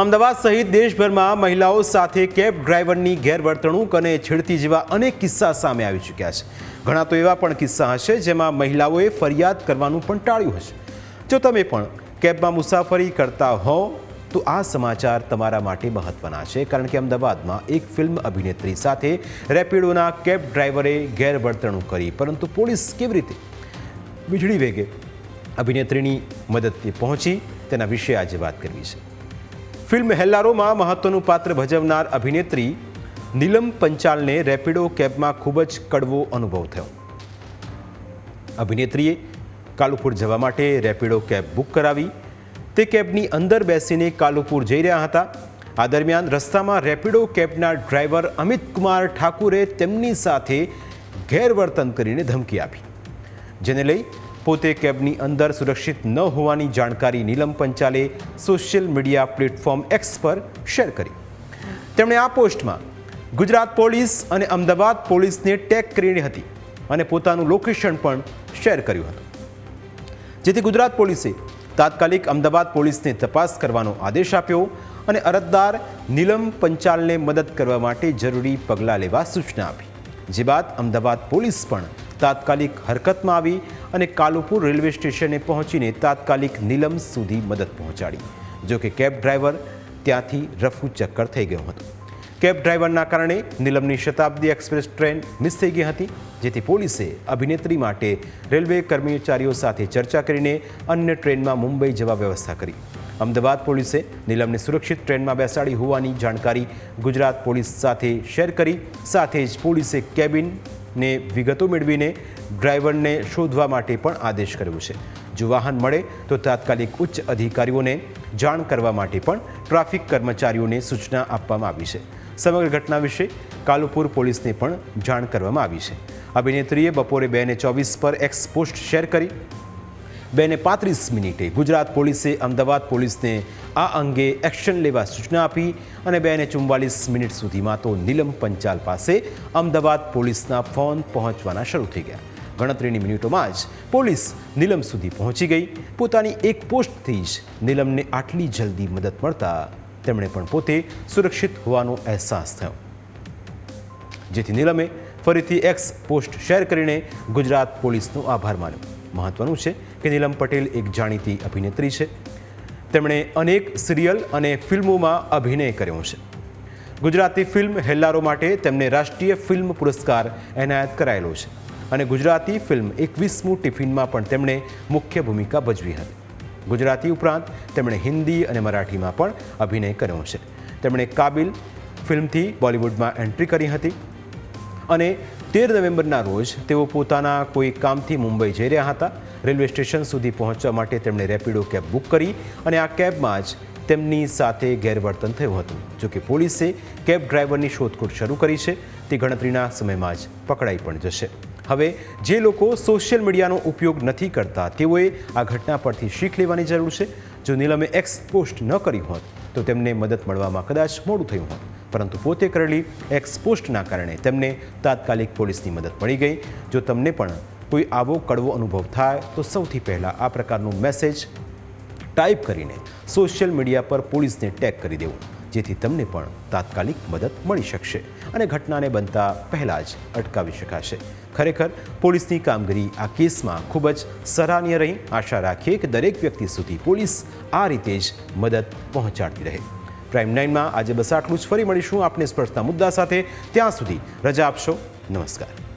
અમદાવાદ સહિત દેશભરમાં મહિલાઓ સાથે કેબ ડ્રાઈવરની ગેરવર્તણૂક અને છેડતી જેવા અનેક કિસ્સા સામે આવી ચૂક્યા છે. ઘણા તો એવા પણ કિસ્સા હશે જેમાં મહિલાઓએ ફરિયાદ કરવાનું પણ ટાળ્યું હશે. જો તમે પણ કેબમાં મુસાફરી કરતા હો, તો આ સમાચાર તમારા માટે મહત્વના છે, કારણ કે અમદાવાદમાં એક ફિલ્મ અભિનેત્રી સાથે રેપિડોના કેબ ડ્રાઈવરે ગેરવર્તણૂક કરી, પરંતુ પોલીસ કેવી રીતે વીજળી વેગે અભિનેત્રીની મદદથી પહોંચી, તેના વિશે આજે વાત કરવી છે. ફિલ્મ હેલ્લારોમાં મહત્વનું પાત્ર ભજવનાર અભિનેત્રી નીલમ પંચાલને રેપિડો કેબમાં ખૂબ જ કડવો અનુભવ થયો. અભિનેત્રીએ કાલુપુર જવા માટે રેપિડો કેબ બુક કરાવી. તે કેબની અંદર બેસીને કાલુપુર જઈ રહ્યા હતા. આ દરમિયાન રસ્તામાં રેપિડો કેબના ડ્રાઈવર અમિત કુમાર ઠાકુરે તેમની સાથે ગેરવર્તન કરીને ધમકી આપી. જેને લઈ પોતે કેબની અંદર સુરક્ષિત ન હોવાની જાણકારી નીલમ પંચાલે સોશિયલ મીડિયા પ્લેટફોર્મ એક્સ પર શેર કરી. તેમણે આ પોસ્ટમાં, ગુજરાત પોલીસ અને અમદાવાદ પોલીસને ટેગ કરી હતી અને પોતાનું લોકેશન પણ શેર કર્યું હતું. જેથી ગુજરાત પોલીસે તાત્કાલિક અમદાવાદ પોલીસને તપાસ કરવાનો આદેશ આપ્યો અને અરજદાર નીલમ પંચાલને મદદ કરવા માટે જરૂરી પગલાં લેવા સૂચના આપી. જે બાદ અમદાવાદ પોલીસ પણ તાત્કાલિક હરકતમાં આવી અને કાલુપુર રેલવે સ્ટેશને પહોંચીને તાત્કાલિક નીલમ સુધી મદદ પહોંચાડી. જોકે કેબ ડ્રાઈવર ત્યાંથી રફુ ચક્કર થઈ ગયો હતો. કેબ ડ્રાઈવરના કારણે નીલમની શતાબ્દી એક્સપ્રેસ ટ્રેન મિસ થઈ ગઈ હતી, જેથી પોલીસે અભિનેત્રી માટે રેલવે કર્મચારીઓ સાથે ચર્ચા કરીને અન્ય ટ્રેનમાં મુંબઈ જવા વ્યવસ્થા કરી. અમદાવાદ પોલીસે નીલમને સુરક્ષિત ટ્રેનમાં બેસાડી હોવાની જાણકારી ગુજરાત પોલીસ સાથે શેર કરી, સાથે જ પોલીસે કેબિનને વિગતો મેળવીને ડ્રાઈવરને શોધવા માટે પણ આદેશ કર્યો છે. જો વાહન મળે તો તાત્કાલિક ઉચ્ચ અધિકારીઓને જાણ કરવા માટે પણ ટ્રાફિક કર્મચારીઓને સૂચના આપવામાં આવી છે. સમગ્ર ઘટના વિશે કાલુપુર પોલીસને પણ જાણ કરવામાં આવી છે. અભિનેત્રીએ બપોરે બે ને ચોવીસ પર એક્સ પોસ્ટ શેર કરી બે ને પાંત્રીસ મિનિટે ગુજરાત પોલીસે અમદાવાદ પોલીસને આ અંગે એક્શન લેવા સૂચના આપી અને બે ને ચુમ્બાલીસ મિનિટ સુધીમાં તો નીલમ પંચાલ પાસે અમદાવાદ પોલીસના ફોન પહોંચવાના શરૂ થઈ ગયા. ગણતરીની મિનિટોમાં જ પોલીસ નીલમ સુધી પહોંચી ગઈ. પોતાની એક પોસ્ટથી જ નીલમને આટલી જલ્દી મદદ મળતા તેમણે પણ પોતે સુરક્ષિત હોવાનો અહેસાસ થયો. જેથી નીલમે ફરીથી એક્સ પોસ્ટ શેર કરીને ગુજરાત પોલીસનો આભાર માન્યો. મહત્વનું છે કે નીલમ પટેલ એક જાણીતી અભિનેત્રી છે. તેમણે અનેક સિરિયલ અને ફિલ્મોમાં અભિનય કર્યો છે. ગુજરાતી ફિલ્મ હેલ્લારો માટે તેમને રાષ્ટ્રીય ફિલ્મ પુરસ્કાર એનાયત કરાયેલો છે અને ગુજરાતી ફિલ્મ એકવીસમું ટિફિનમાં પણ તેમણે મુખ્ય ભૂમિકા ભજવી હતી. ગુજરાતી ઉપરાંત તેમણે હિન્દી અને મરાઠીમાં પણ અભિનય કર્યો છે. તેમણે કાબિલ ફિલ્મથી બોલિવૂડમાં એન્ટ્રી કરી હતી અને તેર નવેમ્બરના રોજ તેઓ પોતાના કોઈ કામથી મુંબઈ જઈ રહ્યા હતા. રેલવે સ્ટેશન સુધી પહોંચવા માટે તેમણે રેપિડો કેબ બુક કરી અને આ કેબમાં જ તેમની સાથે ગેરવર્તન થયું હતું. જોકે પોલીસે કેબ ડ્રાઈવરની શોધખોળ શરૂ કરી છે, તે ગણતરીના સમયમાં જ પકડાઈ પણ જશે. હવે જે લોકો સોશિયલ મીડિયાનો ઉપયોગ નથી કરતા, તેઓએ આ ઘટના પરથી શીખ લેવાની જરૂર છે. જો નીલમે એક્સ પોસ્ટ ન કરી હોત, તો તેમને મદદ મળવામાં કદાચ મોડું થયું હોત. પરંતુ પોતે કરેલી એક્સપોસ્ટના કારણે તેમને તાત્કાલિક પોલીસની મદદ મળી ગઈ. જો તમને પણ કોઈ આવો કડવો અનુભવ થાય, તો સૌથી પહેલાં આ પ્રકારનું મેસેજ ટાઈપ કરીને સોશિયલ મીડિયા પર પોલીસને ટેગ કરી દેવું, જેથી તમને પણ તાત્કાલિક મદદ મળી શકશે અને ઘટનાને બનતા પહેલાં જ અટકાવી શકાશે. ખરેખર, પોલીસની કામગીરી આ કેસમાં ખૂબ જ સરાહનીય રહી. આશા રાખીએ કે દરેક વ્યક્તિ સુધી પોલીસ આ રીતે જ મદદ પહોંચાડતી રહે. પ્રાઇમ નાઇનમાં આજે બસ આટલું જ. ફરી મળીશું આપને સ્પર્શતા મુદ્દા સાથે. ત્યાં સુધી રજા આપશો. નમસ્કાર.